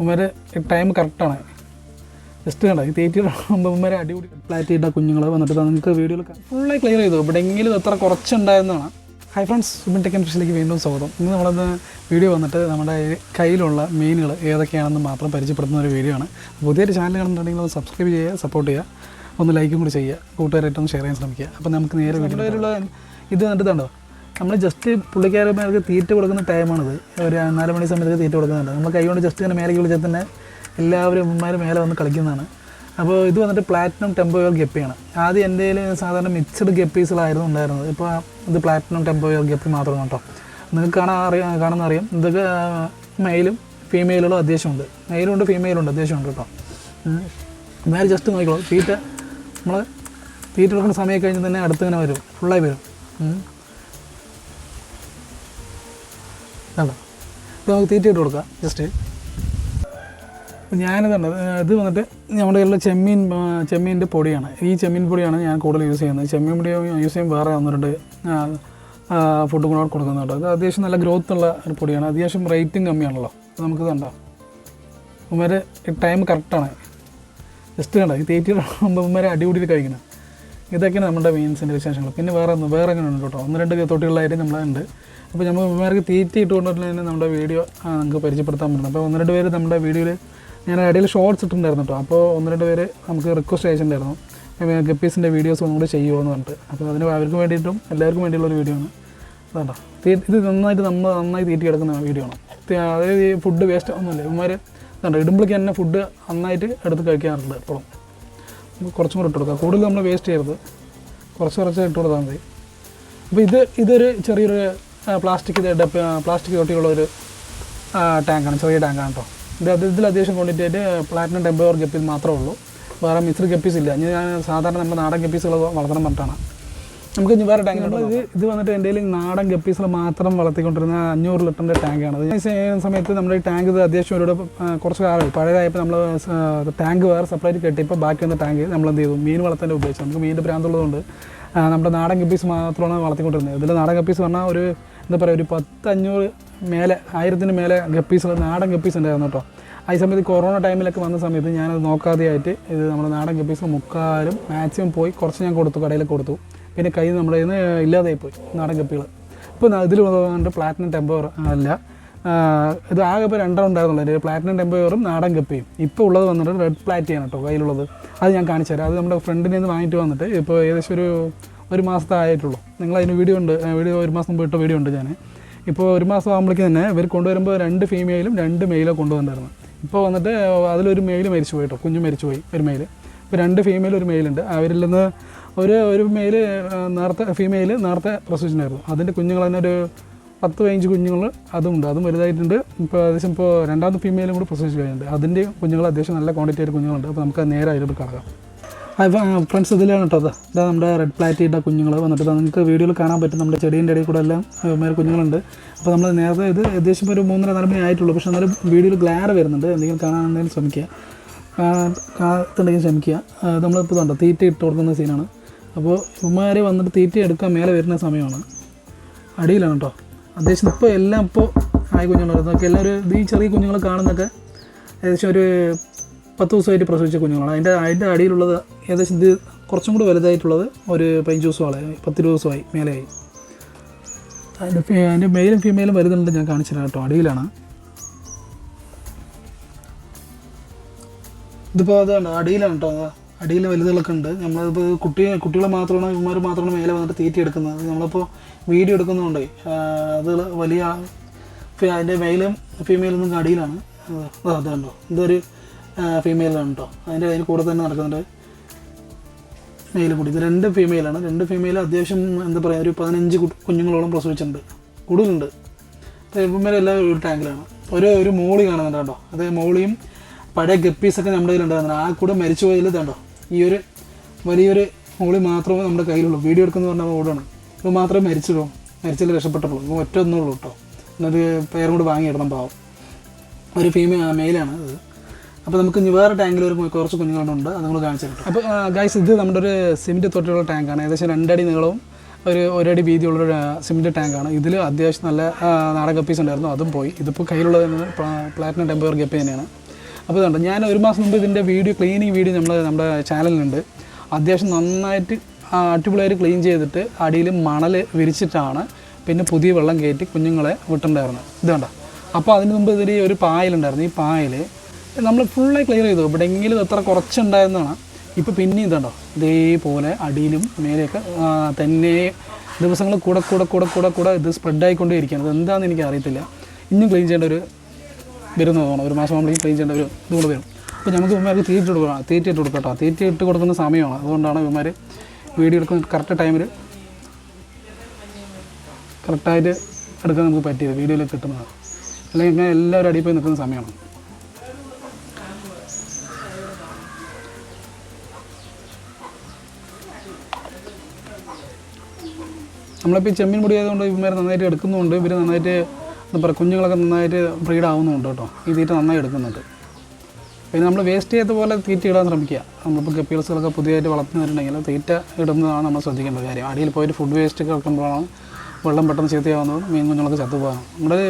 Ummar time കറക്റ്റാണ് just കണ്ട ഈ തേറ്റി ഉമ്മരെ അടിപൊളി ഫ്ലാറ്റ് ചെയ്ത കുഞ്ഞുങ്ങൾ വന്നിട്ട് നിങ്ങൾക്ക് വീഡിയോയിൽ ഫുള്ളായി ക്ലിയർ ചെയ്തു. എവിടെയെങ്കിലും എത്ര കുറച്ചുണ്ടായിരുന്നതാണ്. ഹൈ ഫ്രണ്ട്സ് സുബിൻ ടെക്കൻ ഫിഷിലേക്ക് വീണ്ടും സ്വാഗതം. ഇന്ന് നമ്മളത് വീഡിയോ വന്നിട്ട് നമ്മുടെ കയ്യിലുള്ള മീനുകൾ ഏതൊക്കെയാണെന്ന് മാത്രം പരിചയപ്പെടുത്തുന്ന ഒരു വീഡിയോ ആണ്. പുതിയൊരു ചാനൽ കാണുന്നുണ്ടെങ്കിൽ ഒന്ന് സബ്സ്ക്രൈബ് ചെയ്യുക സപ്പോർട്ട് ചെയ്യുക ഒന്ന് ലൈക്കും കൂടി ചെയ്യുക കൂട്ടുകാരായിട്ടൊന്ന് ഷെയർ ചെയ്യാൻ ശ്രമിക്കുക. അപ്പോൾ നമുക്ക് നേരെ വീട്ടിലുള്ള ഇത് കണ്ടിട്ട് കണ്ടോ നമ്മൾ ജസ്റ്റ് പുള്ളിക്കാരന്മാർക്ക് തീറ്റ കൊടുക്കുന്ന ടൈമാണിത് ഒരു നാല് മണി സമയത്ത് തീറ്റ കൊടുക്കുന്നുണ്ട്. നമ്മൾ കൈകൊണ്ട് ജസ്റ്റ് ഇങ്ങനെ മേലേക്ക് വിളിച്ചാൽ തന്നെ എല്ലാവരും ഉമ്മമാർ മേലെ വന്ന് കളിക്കുന്നതാണ്. അപ്പോൾ ഇത് വന്നിട്ട് പ്ലാറ്റിനം ടെമ്പോയർ ഗപ്പിയാണ് ആദ്യം എന്റെ കയ്യിൽ സാധാരണ മിക്സഡ് ഗപ്പീസുകളായിരുന്നു ഉണ്ടായിരുന്നത്. ഇപ്പോൾ ഇത് പ്ലാറ്റിനം ടെമ്പോയർ ഗപ്പി മാത്രമാണ് കേട്ടോ. നിങ്ങൾക്ക് കാണാൻ അറിയാം കാണുന്ന അറിയാം. ഇതൊക്കെ മെയിലും ഫീമെയിലുകളും അത്യാവശ്യമുണ്ട്. മെയിലും ഉണ്ട് ഫീമെയിലും ഉണ്ട് അത്യാവശ്യമുണ്ട് കേട്ടോ. മേലെ ജസ്റ്റ് നോക്കിക്കോളൂ. തീറ്റ നമ്മൾ തീറ്റ കൊടുക്കുന്ന സമയം കഴിഞ്ഞ് തന്നെ അടുത്തിങ്ങനെ വരും. ഫുള്ളായി വരും. കണ്ടോ? ഇപ്പോൾ നമുക്ക് തീറ്റ ഇട്ട് കൊടുക്കാം ജസ്റ്റ് ഞാനിതുണ്ട് ഇത് വന്നിട്ട് നമ്മുടെ കയ്യിലുള്ള ചെമ്മീൻ ചെമ്മീന്റെ പൊടിയാണ്. ഈ ചെമ്മീൻ പൊടിയാണ് ഞാൻ കൂടുതൽ യൂസ് ചെയ്യുന്നത്. ചെമ്മീൻ പൊടി യൂസ് ചെയ്യുമ്പോൾ വേറെ വന്നിട്ടുണ്ട് ഫുഡ് കൂടെ കൊടുക്കുന്നുണ്ട് അത് അത്യാവശ്യം നല്ല ഗ്രോത്ത് ഉള്ള ഒരു പൊടിയാണ്. അത്യാവശ്യം റേറ്റും കമ്മിയാണല്ലോ. നമുക്ക് ഇതുണ്ടോ ഉമ്മര് ടൈം കറക്റ്റാണ് ജസ്റ്റ് കണ്ടോ? ഈ തേറ്റി ഉമ്മേരെ അടിപൊളി കഴിക്കണം. ഇതൊക്കെയാണ് നമ്മുടെ മീൻസിന്റെ വിശേഷങ്ങൾ. പിന്നെ വേറെ ഒന്ന് വേറെ അങ്ങനെ ഉണ്ട് കേട്ടോ. ഒന്ന് രണ്ട് തൊട്ടികളായിട്ട് നമ്മളുണ്ട് അപ്പോൾ നമ്മൾ ഉമ്മമാർക്ക് തീറ്റി ഇട്ടുകൊണ്ടിട്ട് തന്നെ നമ്മുടെ വീഡിയോ നമുക്ക് പരിചയപ്പെടുത്താൻ പറ്റുന്നത്. അപ്പോൾ ഒന്ന് രണ്ട് പേര് നമ്മുടെ വീഡിയോയിൽ ഞാൻ ഇടയിൽ ഷോർട്സ് ഇട്ടിട്ടുണ്ടായിരുന്നു കേട്ടോ. അപ്പോൾ ഒന്ന് രണ്ട് പേര് നമുക്ക് റിക്വസ്റ്റ് അയച്ചിട്ടുണ്ടായിരുന്നു. ഗപ്പീസിന്റെ വീഡിയോസ് ഒന്നും കൂടി ചെയ്യുമോ എന്ന് പറഞ്ഞിട്ട്. അപ്പോൾ അതിന് അവർക്ക് വേണ്ടിയിട്ടും എല്ലാവർക്കും വേണ്ടിയുള്ള ഒരു വീഡിയോ ആണ്. അതാണ്ടോ. ഇത് നന്നായിട്ട് നമ്മൾ നന്നായി തീറ്റി കിടക്കുന്ന വീഡിയോ ആണ്. അതായത് ഈ ഫുഡ് വേസ്റ്റ് ഒന്നുമില്ല. ഇവന്മാർ ഇതുണ്ട് ഇടുമ്പോഴേക്ക് തന്നെ ഫുഡ് നന്നായിട്ട് എടുത്ത് കഴിക്കാറുണ്ട് എപ്പോഴും. കുറച്ചും കൂടെ ഇട്ട് കൊടുക്കാം കൂടുതൽ നമ്മൾ വേസ്റ്റ് ചെയ്യരുത്. കുറച്ച് കുറച്ച് ഇട്ട് കൊടുത്താൽ മതി. അപ്പോൾ ഇത് ഇതൊരു ചെറിയൊരു പ്ലാസ്റ്റിക് ഡപ്പ് പ്ലാസ്റ്റിക് തൊട്ടിയുള്ള ഒരു ടാങ്കാണ് ചെറിയ ടാങ്കാണ് കേട്ടോ ഇത് ഇതിൽ അത്യാവശ്യം ക്വാണ്ടിറ്റി പ്ലാറ്റിനം ടെമ്പർ ഗപ്പിൽ മാത്രമേ ഉള്ളൂ. വേറെ മിക്സഡ് ഗപ്പീസ് ഇല്ല. ഞാൻ സാധാരണ നമ്മുടെ നാടൻ ഗപ്പീസുകൾ വളർത്തണം പറഞ്ഞിട്ടാണ്. നമുക്ക് ഇനി വേറെ ടാങ്ക് ഇത് ഇത് വന്നിട്ട് എന്റെ നാടൻ ഗപ്പീസിൽ മാത്രം വളർത്തിക്കൊണ്ടിരുന്ന അഞ്ഞൂറ് ലിറ്ററിന്റെ ടാങ്കാണ് അത് ചെയ്യുന്ന സമയത്ത് നമ്മുടെ ഈ ടാങ്ക് ഇത് അത്യാവശ്യം ഒരു കുറച്ച് കാലം പഴയതായപ്പോൾ നമ്മൾ ടാങ്ക് വേറെ സെപ്പറേറ്റ് കെട്ടി ഇപ്പോൾ ബാക്കി വന്ന ടാങ്ക് നമ്മൾ എന്ത് ചെയ്തു? മീൻ വളർത്താൻ ഉപയോഗിച്ചു. നമുക്ക് മീനിന്റെ പ്രാന്തുള്ളതുകൊണ്ട് നമ്മുടെ നാടൻ ഗപ്പീസ് മാത്രമാണ് വളർത്തിക്കൊണ്ടിരുന്നത്. ഇതിൽ നാടൻ ഗപ്പീസ് പറഞ്ഞാൽ ഒരു എന്താ പറയുക ഒരു പത്ത് അഞ്ഞൂറ് മേലെ ആയിരത്തിന് മേലെ ഗപ്പീസുകൾ നാടൻ ഗപ്പീസ് ഉണ്ടായിരുന്നു കേട്ടോ. ആ സമയത്ത് കൊറോണ ടൈമിലൊക്കെ വന്ന സമയത്ത് ഞാനത് നോക്കാതെയായിട്ട് ഇത് നമ്മുടെ നാടൻ ഗപ്പീസ് മുക്കാലും മാക്സിമം പോയി കുറച്ച് ഞാൻ കൊടുത്തു കടയിൽ കൊടുത്തു. പിന്നെ കൈ നമ്മുടെ കയ്യിൽ നിന്ന് ഇല്ലാതായി പോയി നാടൻ കപ്പികൾ. ഇപ്പോൾ ഇതിൽ വന്നുകൊണ്ട് പ്ലാറ്റിനം ടെമ്പോർ അല്ല. ഇത് ആകെ ഇപ്പോൾ രണ്ടെണ്ണം ഉണ്ടായിരുന്നുള്ളൂ. എന്റെ പ്ലാറ്റിനം ടെമ്പോറും നാടൻ കപ്പിയും. ഇപ്പോൾ ഉള്ളത് വന്നിട്ട് റെഡ് പ്ലാറ്റിയാണ് കേട്ടോ കയ്യിലുള്ളത്. അത് ഞാൻ കാണിച്ചു തരാം. അത് നമ്മുടെ ഫ്രണ്ടിനെ നിന്ന് വാങ്ങിയിട്ട് വന്നിട്ട് ഇപ്പോൾ ഏകദേശം ഒരു ഒരു മാസത്തെ ആയിട്ടുള്ളൂ. നിങ്ങൾ അതിന് വീഡിയോ ഉണ്ട്. വീഡിയോ ഒരു മാസം പോയിട്ട് വീഡിയോ ഉണ്ട് ഞാൻ ഇപ്പോൾ ഒരു മാസം ആകുമ്പോഴേക്കും തന്നെ ഇവർ കൊണ്ടുവരുമ്പോൾ രണ്ട് ഫീമെയിലും രണ്ട് മെയിലും കൊണ്ടുവന്നിരുന്നു. ഇപ്പോൾ വന്നിട്ട് അതിലൊരു മെയിൽ മരിച്ചു പോയിട്ടോ കുഞ്ഞ് മരിച്ചു പോയി ഒരു മെയിൽ ഇപ്പോൾ രണ്ട് ഫീമെയിൽ ഒരു മെയിലുണ്ട് അവരിൽ നിന്ന് ഒരു ഒരു മെയിൽ നേരത്തെ ഫീമെയിൽ നേരത്തെ പ്രസവിച്ചിട്ടുണ്ടായിരുന്നു. അതിന്റെ കുഞ്ഞുങ്ങൾ തന്നെ ഒരു പത്ത് പതിനഞ്ച് കുഞ്ഞുങ്ങൾ ഉണ്ട് അതും വലുതായിട്ടുണ്ട്. ഇപ്പോൾ ഏകദേശം ഇപ്പോൾ രണ്ടാമത്തെ ഫീമെയിലും കൂടി പ്രസവിച്ച് കഴിഞ്ഞിട്ടുണ്ട്. അതിന്റെ കുഞ്ഞുങ്ങൾ അത്യാവശ്യം നല്ല ക്വാണ്ടിറ്റി ആയിട്ട് കുഞ്ഞുങ്ങളുണ്ട്. അപ്പോൾ നമുക്ക് നേരെ അതിലോട്ട് കിടക്കാം ഫ്രണ്ട്സ് ഇതിലാണ് കേട്ടോ. അത് ഇതാ നമ്മുടെ റെഡ് പ്ലാറ്റിന്റെ കുഞ്ഞുങ്ങൾ വന്നിട്ട്. നിങ്ങൾക്ക് വീഡിയോയിൽ കാണാൻ പറ്റും. നമ്മുടെ ചെടീന്റെ ഇടയിൽ കൂടെ എല്ലാം മേലെ കുഞ്ഞുങ്ങളുണ്ട്. അപ്പോൾ നമ്മൾ നേരത്തെ ഇത് ഏകദേശം ഒരു മൂന്നര നാല് മണി ആയിട്ടുള്ളൂ. പക്ഷേ എന്നാലും വീഡിയോയിൽ ഗ്ലാർ വരുന്നുണ്ട്. എന്തെങ്കിലും കാണാൻ എന്തെങ്കിലും ശ്രമിക്കുക. കാത്തുണ്ടെങ്കിൽ ശ്രമിക്കുക. നമ്മളിപ്പോൾ ഇതുണ്ടോ തീറ്റ ഇട്ട് കൊടുക്കുന്ന സീനാണ് അപ്പോൾ ഉമ്മമാരെ വന്നിട്ട് തീറ്റ എടുക്കാൻ മേലെ വരുന്ന സമയമാണ്. അടിയിലാണ് കേട്ടോ അത്യാവശ്യം ഇപ്പോൾ എല്ലാം ഇപ്പോൾ ആയ കുഞ്ഞുങ്ങളൊക്കെ എല്ലാവരും ഒരു ഈ ചെറിയ കുഞ്ഞുങ്ങൾ കാണുന്നൊക്കെ ഏകദേശം ഒരു പത്ത് ദിവസമായിട്ട് പ്രസവിച്ച കുഞ്ഞുങ്ങളാണ്. അതിന്റെ അതിന്റെ അടിയിലുള്ളത് ഏകദേശം ഇത് കുറച്ചും കൂടി വലുതായിട്ടുള്ളത് ഒരു പതിനഞ്ച് ദിവസമായി പത്ത് ദിവസമായി മേലെയായി. അതിന്റെ അതിന്റെ മെയിലും ഫീമെയിലും വരുന്നുണ്ട് ഞാൻ കാണിച്ചില്ല കേട്ടോ അടിയിലാണ്. ഇതിപ്പോൾ അതാണ് അടിയിലാണ് കേട്ടോ അടിയിൽ വലുതുകളൊക്കെ ഉണ്ട്. നമ്മളിപ്പോൾ കുട്ടി കുട്ടികളെ മാത്രമാണ് ഇവന്മാർ മാത്രമാണ് മേലെ വന്നിട്ട് തീറ്റി എടുക്കുന്നത്. നമ്മളിപ്പോൾ വീഡിയോ എടുക്കുന്നതുകൊണ്ട് അത് വലിയ അതിന്റെ മെയിലും ഫീമെയിലും ഒന്നും അടിയിലാണ്. അത് അതുണ്ടോ ഇതൊരു ഫീമെയിലാണ് കേട്ടോ അതിന്റെ അതിന് കൂടെ തന്നെ നടക്കുന്നുണ്ട് മെയിലും കൂടി. ഇത് രണ്ട് ഫീമെയിലാണ് രണ്ട് ഫീമെയിൽ അത്യാവശ്യം എന്താ പറയുക ഒരു പതിനഞ്ച് കുഞ്ഞുങ്ങളോളം പ്രസവിച്ചിട്ടുണ്ട്. കൂടുതലുണ്ട് ഇവന്മാരെ എല്ലാം ഒരു ടാങ്കിലാണ് ഒരു ഒരു മോളി കാണുന്നുണ്ട് കേട്ടോ. അത് മോളിയും പഴയ ഗപ്പീസൊക്കെ നമ്മുടെ കയ്യിലുണ്ടായിരുന്നു. ആ കൂടെ മരിച്ചു പോയതിൽ ഇതുണ്ടോ ഈ ഒരു വലിയൊരു മുകളിൽ മാത്രമേ നമ്മുടെ കയ്യിലുള്ളൂ. വീഡിയോ എടുക്കുന്ന പറഞ്ഞാൽ ഓടാണ് ഇത് മാത്രമേ മരിച്ചുള്ളൂ. മരിച്ചിൽ രക്ഷപ്പെട്ടുള്ളൂ ഇപ്പോൾ ഒറ്റ ഒന്നുള്ളൂ കേട്ടോ. എന്നിട്ട് പേരും കൂടി വാങ്ങിയിടണം പാവം. ഒരു ഫീമെയിൽ മെയിലാണ് അത്. അപ്പോൾ നമുക്ക് വേറെ ടാങ്കിൽ ഒരു കുറച്ച് കുഞ്ഞുങ്ങളുണ്ട്. അത് നമ്മൾ കാണിച്ചു തരാം അപ്പോൾ ഗൈസ് ഇത് നമ്മുടെ ഒരു സിമെന്റ് തൊട്ടിലുള്ള ടാങ്കാണ് ഏകദേശം രണ്ടടി നീളവും ഒരു ഒരടി വീതിയുള്ളൊരു സിമെന്റ് ടാങ്കാണ് ഇതിൽ അത്യാവശ്യം നല്ല നാടൻ ഗപ്പീസ് ഉണ്ടായിരുന്നു. അതും പോയി. ഇതിപ്പോൾ കയ്യിലുള്ളത് പ്ലാറ്റിനം ടെമ്പർ ഗപ്പി തന്നെയാണ്. അപ്പോൾ ഇതുണ്ട്. ഞാൻ ഒരു മാസം മുമ്പ് ഇതിന്റെ വീഡിയോ ക്ലീനിങ് വീഡിയോ നമ്മൾ നമ്മുടെ ചാനലിലുണ്ട്. അത്യാവശ്യം നന്നായിട്ട് അടിപൊളിയായിട്ട് ക്ലീൻ ചെയ്തിട്ട് അടിയിൽ മണൽ വിരിച്ചിട്ടാണ് പിന്നെ പുതിയ വെള്ളം കയറ്റി കുഞ്ഞുങ്ങളെ വിട്ടിട്ടുണ്ടായിരുന്നത്. ഇതുണ്ട അപ്പോൾ അതിന് മുമ്പ് ഇതിൽ ഒരു പായലുണ്ടായിരുന്നു. ഈ പായൽ നമ്മൾ ഫുള്ളായി ക്ലിയർ ചെയ്തു. എവിടെയെങ്കിലും എത്ര കുറച്ചുണ്ടായിരുന്നതാണ് ഇപ്പോൾ പിന്നെ ഇതുണ്ടോ? ഇതേപോലെ അടിയിലും മേലെയൊക്കെ തന്നെ ദിവസങ്ങൾ കൂടെ കൂടെ കൂടെ കൂടെ കൂടെ ഇത് സ്പ്രെഡ് ആയിക്കൊണ്ടേ ഇരിക്കുകയാണ് ഇത് എന്താണെന്ന് എനിക്ക് അറിയത്തില്ല ഇന്നും ക്ലീൻ ചെയ്യേണ്ട ഒരു വരുന്നത് തോന്നുന്നു ഒരു മാസം നമ്മൾ ഈ ക്ലീൻ ചെയ്യേണ്ട ഒരു ഇതുകൊണ്ട് വരും. അപ്പോൾ നമുക്ക് ഇവന്മാർക്ക് തീറ്റ കൊടുക്കണം. തീറ്റ ഇട്ട് കൊടുക്കട്ടോ. തീറ്റ ഇട്ട് കൊടുക്കുന്ന സമയമാണ്. അതുകൊണ്ടാണ് ഇവന്മാർ വീഡിയോ എടുക്കുന്ന കറക്റ്റ് ടൈമിൽ കറക്റ്റായിട്ട് എടുക്കാൻ നമുക്ക് പറ്റിയത് വീഡിയോയിൽ കിട്ടുന്നത്. അല്ലെങ്കിൽ ഇങ്ങനെ എല്ലാവരും അടിയിൽ പോയി നിൽക്കുന്ന സമയമാണ്. നമ്മളിപ്പോൾ ചെമ്മീൻ മുടി ആയതുകൊണ്ട് ഇവന്മാർ നന്നായിട്ട് എടുക്കുന്നുണ്ട് ഇവർ നന്നായിട്ട് എന്താ പറയുക കുഞ്ഞുങ്ങളൊക്കെ നന്നായിട്ട് ബ്രീഡ് ആവുന്നുണ്ട് കേട്ടോ. ഈ തീറ്റ നന്നായി എടുക്കുന്നുണ്ട്. പിന്നെ നമ്മൾ വേസ്റ്റ് ചെയ്ത പോലെ തീറ്റ ഇടാൻ ശ്രമിക്കുക. നമ്മളിപ്പോൾ ഗപ്പീൽസുകളൊക്കെ പുതിയതായിട്ട് വളർത്തുന്നുണ്ടെങ്കിൽ തീറ്റ ഇടുന്നതാണ് നമ്മൾ ശ്രദ്ധിക്കേണ്ട കാര്യം. അടിയിൽ പോയിട്ട് ഫുഡ് വേസ്റ്റ് കിടക്കുമ്പോഴാണ് വെള്ളം പെട്ടെന്ന് ചീത്തയാവുന്നതും മീൻ കുഞ്ഞുങ്ങളൊക്കെ ചത്തുപോകാം നമ്മുടെ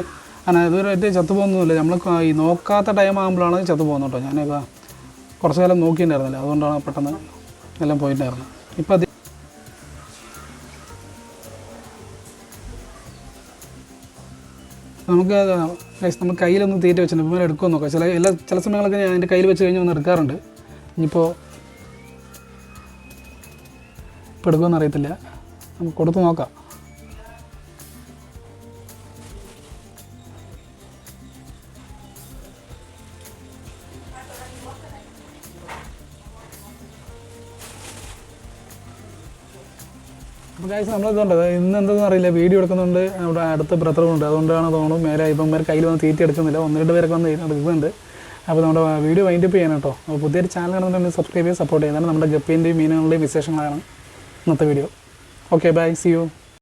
അങ്ങനെ ഇതുവരെ ചത്തുപോകുന്നൊന്നുമില്ല. നമ്മൾ ഈ നോക്കാത്ത ടൈം ആകുമ്പോഴാണ് ചത്തുപോകുന്നത് കേട്ടോ. ഞാനൊക്കെ കുറച്ച് കാലം നോക്കിയിട്ടുണ്ടായിരുന്നില്ല. അതുകൊണ്ടാണ് പെട്ടെന്ന് എല്ലാം പോയിട്ടുണ്ടായിരുന്നത്. ഇപ്പം അത് നമുക്ക് നമ്മൾ കയ്യിലൊന്നും തീറ്റ വെച്ചിട്ടുണ്ട് ഇപ്പം എടുക്കുമോ നോക്കാം. ചില എല്ലാ ചില സമയങ്ങളൊക്കെ ഞാൻ എന്റെ കയ്യിൽ വെച്ച് കഴിഞ്ഞ് എടുക്കാറുണ്ട്. ഇനിയിപ്പോൾ ഇപ്പോൾ എടുക്കുമെന്ന് അറിയത്തില്ല. നമുക്ക് കൊടുത്ത് നോക്കാം. ഗൈസ് നമ്മളിതുണ്ട് ഇന്ന് എന്തെന്ന് അറിയില്ല. വീഡിയോ എടുക്കുന്നുണ്ട്. അവിടെ അടുത്ത ബ്രദറുണ്ട് അതുകൊണ്ടാണ് തോന്നുന്നു മേലെ ഇപ്പന്മാർ കയ്യിൽ വന്ന് തീറ്റി എടുക്കുന്നില്ല ഒന്ന് രണ്ട് പേരൊക്കെ വന്ന് എടുക്കുന്നുണ്ട് അപ്പോൾ നമ്മുടെ വീഡിയോ വൈൻഡപ്പ് ചെയ്യാൻ കേട്ടോ. അപ്പോൾ പുതിയൊരു ചാനൽ കാണുന്നുണ്ടെങ്കിൽ സബ്സ്ക്രൈബ് ചെയ്ത് സപ്പോർട്ട് ചെയ്യുന്നതാണ് നമ്മുടെ ഗപ്പീന്റെയും മീനുകളുടെയും വിശേഷങ്ങളാണ് ഇന്നത്തെ video okay bye see you